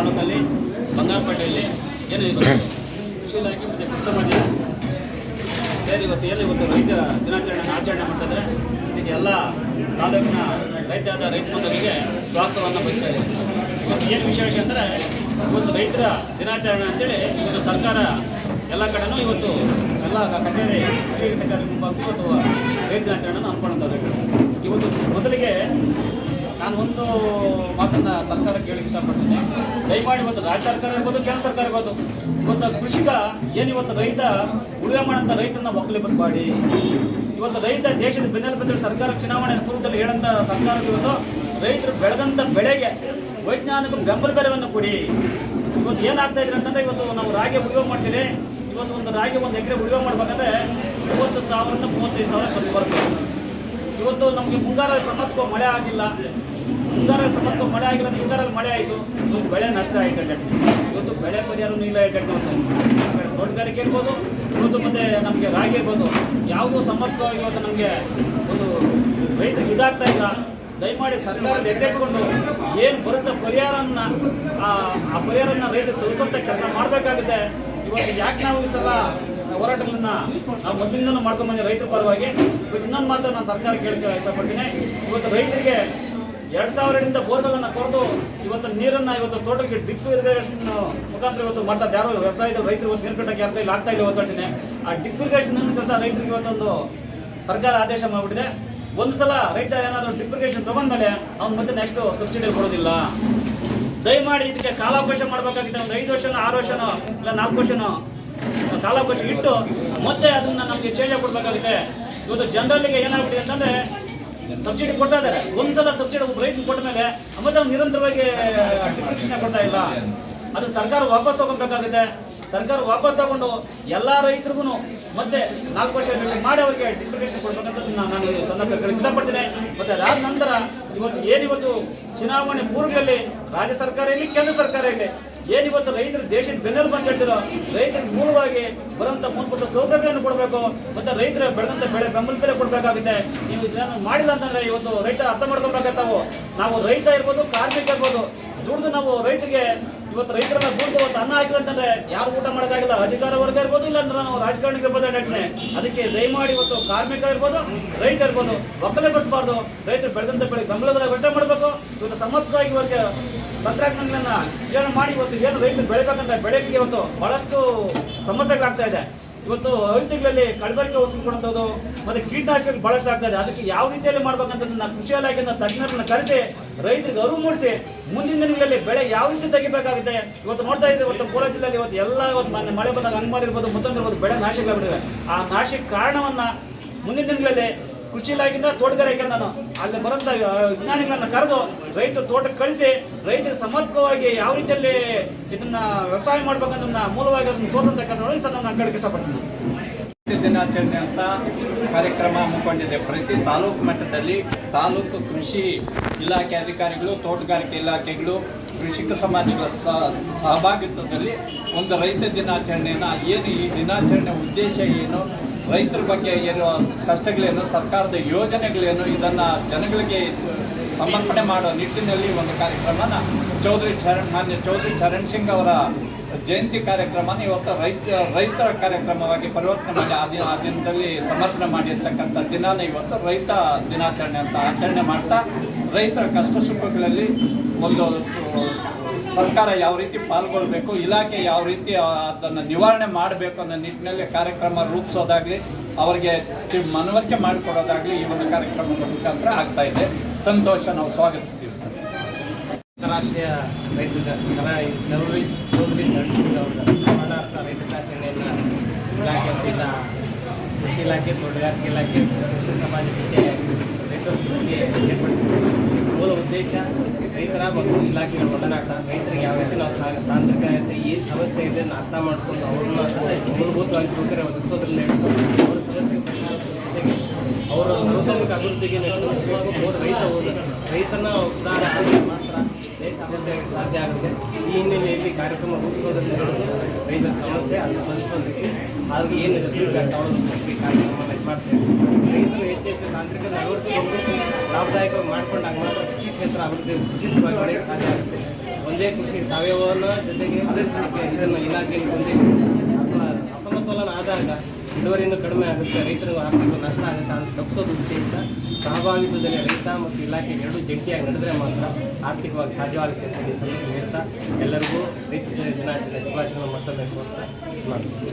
ತಾಲೂಕಲ್ಲಿ ಬಂಗಾರಪೇಟೆಯಲ್ಲಿ ಏನು ಇವತ್ತು ಕೃಷಿ ಇಲಾಖೆ ಮತ್ತು ಕಸ್ಟಮರ್ ಸೇರಿ ಇವತ್ತು ಏನು ಇವತ್ತು ರೈತ ದಿನಾಚರಣೆ ಆಚರಣೆ ಮಾಡ್ತಾರೆ ಇದಕ್ಕೆ ಎಲ್ಲ ತಾಲೂಕಿನ ರೈತಾದ ರೈತ ಬಂಧುಗಳಿಗೆ ಸ್ವಾಗತವನ್ನು ಬಯಸ್ತಾ ಇವತ್ತು ಏನು ವಿಶೇಷ ಅಂದರೆ ಇವತ್ತು ರೈತರ ದಿನಾಚರಣೆ ಅಂತೇಳಿ ಇವತ್ತು ಸರ್ಕಾರ ಎಲ್ಲ ಕಡೆನೂ ಇವತ್ತು ಎಲ್ಲ ಕಚೇರಿ ಕಚೇರಿ ಮುಂಭಾಗಿ ಇವತ್ತು ರೈತ ದಿನಾಚರಣೆಯನ್ನು ಹಮ್ಮಿಕೊಳ್ಳುತ್ತಾರೆ ಇವತ್ತು ಮೊದಲಿಗೆ ನಾನು ಒಂದು ಮಾತನ್ನ ಸರ್ಕಾರ ಕೇಳಿ ಇಷ್ಟಪಡ್ತೀನಿ. ದಯಮಾಡಿ ಇವತ್ತು ರಾಜ್ಯ ಸರ್ಕಾರ ಇರ್ಬೋದು, ಕೇಂದ್ರ ಸರ್ಕಾರ ಇರ್ಬೋದು, ಇವತ್ತು ಕೃಷಿಕ ಏನು ಇವತ್ತು ರೈತ ಉಳುವೆ ಮಾಡಂತ ರೈತನ ಒಕ್ಕಲಿಬರಬೇಡಿ ಇವತ್ತು ರೈತ ದೇಶದ ಬೆನ್ನೆಲುಬು ಸರ್ಕಾರ ಚುನಾವಣೆ ಪೂರ್ವದಲ್ಲಿ ಹೇಳಂತ ಸರ್ಕಾರ ಇವತ್ತು ರೈತರು ಬೆಳೆದಂತ ಬೆಳೆಗೆ ವೈಜ್ಞಾನಿಕ ಬೆಂಬಲ ಬೆಲೆಯನ್ನು ಕೊಡಿ. ಇವತ್ತು ಏನಾಗ್ತಾ ಇದ್ರೆ ಅಂತಂದ್ರೆ ಇವತ್ತು ನಾವು ರಾಗಿ ಉಳುವೆ ಮಾಡ್ತೀರಿ ಇವತ್ತು ಒಂದು ರಾಗಿ ಒಂದು ಎಕರೆ ಉಳುವೆ ಮಾಡ್ಬೇಕಂದ್ರೆ ಮೂವತ್ತು ಸಾವಿರದ ಮೂವತ್ತೈದು ಸಾವಿರ ಖರ್ಚು ಬರ್ತದೆ ಇವತ್ತು ನಮಗೆ ಮುಂಗಾರ ಸಮತ್ವ ಮಳೆ ಆಗಿಲ್ಲ. ಮುಂಗಾರ ಸಮರ್ಥ ಮಳೆ ಆಗಿಲ್ಲ ಹಿಂಗಾರಲ್ಲಿ ಮಳೆ ಆಯಿತು. ಇವತ್ತು ಬೆಳೆ ನಷ್ಟ ಆಯಿತು ಕಟ್ಟಿ ಇವತ್ತು ಬೆಳೆ ಪರಿಹಾರನೂ ಇಲ್ಲ ಕಟ್ಟಿ ಆಮೇಲೆ ತೋಟಗಾರಿಕೆ ಇರ್ಬೋದು, ಇವತ್ತು ಮತ್ತೆ ನಮಗೆ ರಾಗಿ ಇರ್ಬೋದು. ಯಾವುದೂ ಸಮರ್ಥವಾಗಿ ಇವತ್ತು ನಮಗೆ ಒಂದು ರೈತರಿಗೆ ಇದಾಗ್ತಾ ಇಲ್ಲ. ದಯಮಾಡಿ ಸರ್ಕಾರ ಎದ್ದೆತ್ಕೊಂಡು ಏನು ಬರುತ್ತೆ ಪರಿಹಾರನ ಆ ಪರಿಹಾರನ ರೈತರು ತಲುಪಂತ ಕೆಲಸ ಮಾಡಬೇಕಾಗುತ್ತೆ. ಇವತ್ತು ಯಾಕೆ ನಾವು ಇಷ್ಟೆಲ್ಲ ಹೋರಾಟಗಳನ್ನ ನಾವು ಮೊದಲಿಂದಲೂ ಮಾಡ್ಕೊಂಡು ಬಂದ ರೈತರ ಪರವಾಗಿ, ಇವತ್ತು ಇನ್ನೊಂದು ಮಾತ್ರ ನಾನು ಸರ್ಕಾರ ಕೇಳಕ್ಕೆ ಇಷ್ಟಪಡ್ತೀನಿ. ಇವತ್ತು ರೈತರಿಗೆ ಎರಡು ಸಾವಿರದಿಂದ ಬೋರ್ಗಳನ್ನ ಕೊರೆದು ಇವತ್ತು ನೀರನ್ನ ಇವತ್ತು ತೋಟಕ್ಕೆ ಡಿಪ್ ಇರಿಗೇಷನ್ ಮುಖಾಂತರ ಇವತ್ತು ಮಾಡ್ತಾ. ಯಾರೋ ವ್ಯವಸಾಯದ ರೈತರು ಇವತ್ತು ನೀರು ಕಟ್ಟಕ್ಕೆ ಯಾರ ಕೈಲಿ ಆಗ್ತಾ ಇಲ್ಲ ಹೇಳ್ತೀನಿ ಆ ಡಿಪ್ ಇರಿಗೇಷನ್ ಕೆಲಸ ರೈತರಿಗೆ ಇವತ್ತೊಂದು ಸರ್ಕಾರ ಆದೇಶ ಮಾಡಿಬಿಟ್ಟಿದೆ. ಒಂದು ಸಲ ರೈತ ಏನಾದರೂ ಡಿಪ್ ಇರಿಗೇಷನ್ ತಗೊಂಡ್ಮೇಲೆ ಅವ್ನು ಮತ್ತೆ ನೆಕ್ಸ್ಟ್ ಸಬ್ಸಿಡಿ ಕೊಡೋದಿಲ್ಲ ದಯಮಾಡಿ ಇದಕ್ಕೆ ಕಾಲಾವಕಾಶ ಮಾಡಬೇಕಾಗಿದೆ ಒಂದು ಐದು ವರ್ಷನೋ, ಆರು ವರ್ಷನೋ, ಇಲ್ಲ ನಾಲ್ಕು ವರ್ಷನೋ ಕಾಲಾವಕಾಶ ಇಟ್ಟು ಮತ್ತೆ ಅದನ್ನ ನಮಗೆ ಚೇಂಜ್ ಕೊಡಬೇಕಾಗಿದೆ ಇವತ್ತು ಜನರಲ್ಲಿಗೆ ಏನಾಗ್ಬಿಟ್ಟಿದೆ ಅಂತಂದ್ರೆ ಸಬ್ಸಿಡಿ ಕೊಡ್ತಾ ಇದ್ದಾರೆ. ಒಂದ್ಸಲ ಸಬ್ಸಿಡಿ ರೈತರು ಕೊಟ್ಟ ಮೇಲೆ ಮತ್ತೆ ನಿರಂತರವಾಗಿ ಡಿಸ್ಕ್ರಿಪ್ಷನ್ ಕೊಡ್ತಾ ಇಲ್ಲ. ಅದು ಸರ್ಕಾರ ವಾಪಸ್ ತಗೊಬೇಕಾಗುತ್ತೆ. ಸರ್ಕಾರ ವಾಪಸ್ ತಗೊಂಡು ಎಲ್ಲಾ ರೈತರಿಗೂ ಮತ್ತೆ ನಾಲ್ಕು ವರ್ಷ ಐದು ಮಾಡಿ ಅವರಿಗೆ ಡಿಸ್ಕ್ರಿಪ್ಷನ್ ಕೊಡ್ಬೇಕಂತ ನಾನು ಸಂದರ್ಭದಲ್ಲಿ ಇಷ್ಟಪಡ್ತೀನಿ ಮತ್ತೆ ಅದಾದ ನಂತರ ಇವತ್ತು ಏನಿವತ್ತು ಚುನಾವಣೆ ಪೂರ್ವದಲ್ಲಿ ರಾಜ್ಯ ಸರ್ಕಾರ ಇರಲಿ, ಕೇಂದ್ರ ಸರ್ಕಾರ ಇರಲಿ ಏನಿವತ್ತು ರೈತರು ದೇಶದ ಬೆನ್ನೆಲು ಬಂದಿರೋ ರೈತರಿಗೆ ಮೂಲವಾಗಿ ಬರುವಂತ ಮೂಲಭೂತ ಸೌಕರ್ಯಗಳನ್ನು ಕೊಡಬೇಕು, ಮತ್ತೆ ರೈತರ ಬೆಳೆದಂತ ಬೆಳೆ ಬೆಂಬಲ ಬೆಲೆ ಕೊಡಬೇಕಾಗುತ್ತೆ. ನೀವು ಇದನ್ನು ಮಾಡಿಲ್ಲ ಅಂತಂದ್ರೆ ಇವತ್ತು ರೈತ ಅರ್ಥ ಮಾಡ್ಕೊಬೇಕಾಗ್ತಾವು ನಾವು ರೈತ ಇರ್ಬೋದು, ಕಾರ್ಮಿಕ ಇರ್ಬೋದು, ದುಡ್ದು ನಾವು ರೈತರಿಗೆ ಇವತ್ತು ರೈತರನ್ನ ದುಡ್ಡು ಇವತ್ತು ಅನ್ನ ಹಾಕಿಲ್ಲ ಅಂತಂದ್ರೆ ಯಾರು ಊಟ ಮಾಡೋಕ್ಕಾಗಿಲ್ಲ, ಅಧಿಕಾರ ವರ್ಗ ಇರ್ಬೋದು, ಇಲ್ಲ ಅಂದ್ರೆ ನಾವು ರಾಜಕಾರಣಿಗೆ ಇರ್ಬೋದು ಅದಕ್ಕೆ ದಯಮಾಡಿ ಇವತ್ತು ಕಾರ್ಮಿಕ ಇರ್ಬೋದು, ರೈತ ಇರ್ಬೋದು, ಒಕ್ಕಲೆ ಬಡಿಸಬಾರ್ದು ರೈತರು ಬೆಳೆದಂತ ಬೆಳೆ ಬೆಂಬಲ ಬೆಲೆ ವೆಚ್ಚ ಮಾಡಬೇಕು. ಇವತ್ತು ಸಮರ್ಥವಾಗಿ ಇವತ್ತು ತಂತ್ರಜ್ಞಾನಗಳನ್ನ ಏನು ಮಾಡಿ ಇವತ್ತು ಏನು ರೈತರು ಬೆಳಿಬೇಕಂತ ಬೆಳೆಗೆ ಇವತ್ತು ಬಹಳಷ್ಟು ಸಮಸ್ಯೆಗಳಾಗ್ತಾ ಇದೆ. ಇವತ್ತು ಔಷಧಿಗಳಲ್ಲಿ ಕಡಬರಿಕೆ ಕೊಡುವಂಥದ್ದು ಮತ್ತೆ ಕೀಟನಾಶಕ ಬಹಳಷ್ಟು ಆಗ್ತಾ ಇದೆ. ಅದಕ್ಕೆ ಯಾವ ರೀತಿಯಲ್ಲಿ ಮಾಡ್ಬೇಕಂತ ನಾನು ಕೃಷಿ ಇಲಾಖೆಯಿಂದ ತಜ್ಞರನ್ನ ಕರೆಸಿ, ರೈತರಿಗೆ ಅರಿವು ಮೂಡಿಸಿ, ಮುಂದಿನ ದಿನಗಳಲ್ಲಿ ಬೆಳೆ ಯಾವ ರೀತಿ ತೆಗಿಬೇಕಾಗುತ್ತೆ. ಇವತ್ತು ನೋಡ್ತಾ ಇದ್ದೀವಿ ಇವತ್ತು ಕೋಲಾರ ಜಿಲ್ಲೆಯಲ್ಲಿ ಇವತ್ತು ಎಲ್ಲ ಇವತ್ತು ಮನೆ ಮಳೆ ಬಂದಾಗ ಅಂಗಮಾರಿ ಇರ್ಬೋದು ಬೆಳೆ ಬೆಳೆ ಬಿಡಿದೆ ಆ ನಾಶಕ್ಕೆ ಕಾರಣವನ್ನ ಮುಂದಿನ ದಿನಗಳಲ್ಲಿ ಕೃಷಿ ಇಲಾಖೆಯಿಂದ ತೋಟಗಾರಿಕೆ ನಾನು. ಅಲ್ಲಿ ಬರೋಂಥ ವಿಜ್ಞಾನಿಗಳನ್ನ ಕರೆದು ರೈತರು ತೋಟಕ್ಕೆ ಕಳಿಸಿ ರೈತರು ಸಮರ್ಪಕವಾಗಿ ಯಾವ ರೀತಿಯಲ್ಲಿ ಇದನ್ನ ವ್ಯವಸಾಯ ಮಾಡ್ಬೇಕಂತ ಮೂಲವಾಗಿ ಅದನ್ನು ತೋರಿಸತಕ್ಕಂಥ ನಾನು ಕೇಳಕ್ಕೆ ಇಷ್ಟಪಡ್ತೀನಿ. ದಿನಾಚರಣೆ ಅಂತ ಕಾರ್ಯಕ್ರಮ ಹಮ್ಮಿಕೊಂಡಿದೆ ಪ್ರತಿ ತಾಲೂಕು ಮಟ್ಟದಲ್ಲಿ ತಾಲೂಕು ಕೃಷಿ ಇಲಾಖೆ ಅಧಿಕಾರಿಗಳು, ತೋಟಗಾರಿಕೆ ಇಲಾಖೆಗಳು, ಕೃಷಿಕ ಸಮಾಜಗಳ ಸಹಭಾಗಿತ್ವದಲ್ಲಿ ಒಂದು ರೈತ ದಿನಾಚರಣೆಯನ್ನು ಏನು ಈ ದಿನಾಚರಣೆ ಉದ್ದೇಶ ಏನು ರೈತರ ಬಗ್ಗೆ ಏನು ಕಷ್ಟಗಳೇನು, ಸರ್ಕಾರದ ಯೋಜನೆಗಳೇನು, ಇದನ್ನು ಜನಗಳಿಗೆ ಸಮರ್ಪಣೆ ಮಾಡೋ ನಿಟ್ಟಿನಲ್ಲಿ ಒಂದು ಕಾರ್ಯಕ್ರಮನ ಚೌಧರಿ ಚರಣ್, ಮಾನ್ಯ ಚೌಧರಿ ಚರಣ್ ಸಿಂಗ್ ಅವರ ಜಯಂತಿ ಕಾರ್ಯಕ್ರಮನ ಇವತ್ತು ರೈತ ರೈತರ ಕಾರ್ಯಕ್ರಮವಾಗಿ ಪರಿವರ್ತನೆ ಮಾಡಿ ಆ ದಿನ, ಆ ದಿನದಲ್ಲಿ ಸಮರ್ಪಣೆ ಮಾಡಿರ್ತಕ್ಕಂಥ ದಿನಾನ ಇವತ್ತು ರೈತ ದಿನಾಚರಣೆ ಅಂತ ಆಚರಣೆ ಮಾಡ್ತಾ ರೈತರ ಕಷ್ಟ ಸುಖಗಳಲ್ಲಿ ಒಂದು ಸರ್ಕಾರ ಯಾವ ರೀತಿ ಪಾಲ್ಗೊಳ್ಬೇಕು, ಇಲಾಖೆ ಯಾವ ರೀತಿ ಅದನ್ನು ನಿವಾರಣೆ ಮಾಡಬೇಕು ಅನ್ನೋ ನಿಟ್ಟಿನಲ್ಲಿ ಕಾರ್ಯಕ್ರಮ ರೂಪಿಸೋದಾಗಲಿ, ಅವರಿಗೆ ಮನವರಿಕೆ ಮಾಡಿಕೊಡೋದಾಗಲಿ ಈ ಒಂದು ಕಾರ್ಯಕ್ರಮದ ಮುಖಾಂತರ ಆಗ್ತಾ ಇದೆ. ಸಂತೋಷ, ನಾವು ಸ್ವಾಗತಿಸ್ತೀವಿ ಸರ್. ಅಂತಾರಾಷ್ಟ್ರೀಯ ರೈತ ಜರುರಿ ಚೌಧರಿ ಸ್ಮರಣಾರ್ಥ ರೈತ ದಿನಾಚರಣೆಯನ್ನು ಇಲಾಖೆ ವತಿಯಿಂದ ಕೃಷಿ ಇಲಾಖೆ, ತೋಟಗಾರಿಕೆ ಇಲಾಖೆ, ಕೃಷಿ ಸಮಾಜಕ್ಕೆ ರೈತರ ಜೊತೆಗೆ ಮೂಲ ಉದ್ದೇಶ ರೈತರ ಮತ್ತು ಇಲಾಖೆಗಳ ಒಡನಾಟ, ರೈತರಿಗೆ ಯಾವ ರೀತಿ ನಾವು ಸಾಗ ತಾಂತ್ರಿಕ ಏನು ಸಮಸ್ಯೆ ಇದೆ ಅರ್ಥ ಮಾಡಿಕೊಂಡು ಅವ್ರನ್ನ ಮೂಲಭೂತವಾಗಿ ಸೌಕರ್ಯ ಒದಗಿಸೋದ್ರಲ್ಲಿ ಹೇಳ್ಕೊಂಡು ಅವರ ಸಮಸ್ಯೆ ಪರಿಹಾರ ಜೊತೆಗೆ ಅವರ ಸಾರ್ವಜನಿಕ ಅಭಿವೃದ್ಧಿಗೆ ನೆರವೇರಿಸಬೇಕು ಹೋದ ರೈತ ಹೋದ ರೈತನ ಉದ್ಧಾರ ಮಾತ್ರ. ಸಾಧ್ಯ ಆಗುತ್ತೆ. ಈ ಹಿನ್ನೆಲೆಯಲ್ಲಿ ಕಾರ್ಯಕ್ರಮ ರೂಪಿಸೋದ್ರಿಂದ ಹಿಡಿದು ರೈತರ ಸಮಸ್ಯೆ ಅದು ಸ್ಪಂದಿಸೋದಕ್ಕೆ ಹಾಗೂ ಏನು ಫೀಡ್ಬ್ಯಾಕ್ ಅವರನ್ನು ಮುಗಿಸಿ ಕಾರ್ಯಕ್ರಮ ಮಾಡ್ತೇವೆ. ರೈತರು ಹೆಚ್ಚು ಹೆಚ್ಚು ತಾಂತ್ರಿಕ ಅಳವಡಿಸಿಕೊಂಡು ಲಾಭದಾಯಕವಾಗಿ ಮಾಡ್ಕೊಂಡಾಗ ಮಾತ್ರ ಕೃಷಿ ಕ್ಷೇತ್ರ ಅಭಿವೃದ್ಧಿ ಸುಚಿತವಾಗಿ ಸಾಧ್ಯ ಆಗುತ್ತೆ. ಒಂದೇ ಕೃಷಿ ಸಾವಯವನ ಜೊತೆಗೆ ಇದನ್ನು ಇಲಾಖೆಯಲ್ಲಿ ಒಂದೇ ಅಥವಾ ಅಸಮತೋಲನ ಆದಾಗ ಇಳುವರಿನೂ ಕಡಿಮೆ ಆಗುತ್ತೆ, ರೈತರಿಗೂ ಆರ್ಥಿಕ ನಷ್ಟ ಆಗುತ್ತೆ ಅಂತ ತಪ್ಪಿಸೋ ದೃಷ್ಟಿಯಿಂದ ಸಹಭಾಗಿತ್ವದಲ್ಲಿ ರೈತ ಮತ್ತು ಇಲಾಖೆ ಎರಡೂ ಜಂಟಿಯಾಗಿ ನಡೆದರೆ ಮಾತ್ರ ಆರ್ಥಿಕವಾಗಿ ಸಾಧ್ಯವಾಗುತ್ತೆ ಅಂತ ಈ ಸಂದರ್ಭ ಹೇಳ್ತಾ, ಎಲ್ಲರಿಗೂ ರೈತ ದಿನಾಚರಣೆ ಶುಭಾಶಯಗಳನ್ನು ಮತ್ತೊಮ್ಮೆ ಕೋರ್ತಾ ಮಾಡ್ತೀನಿ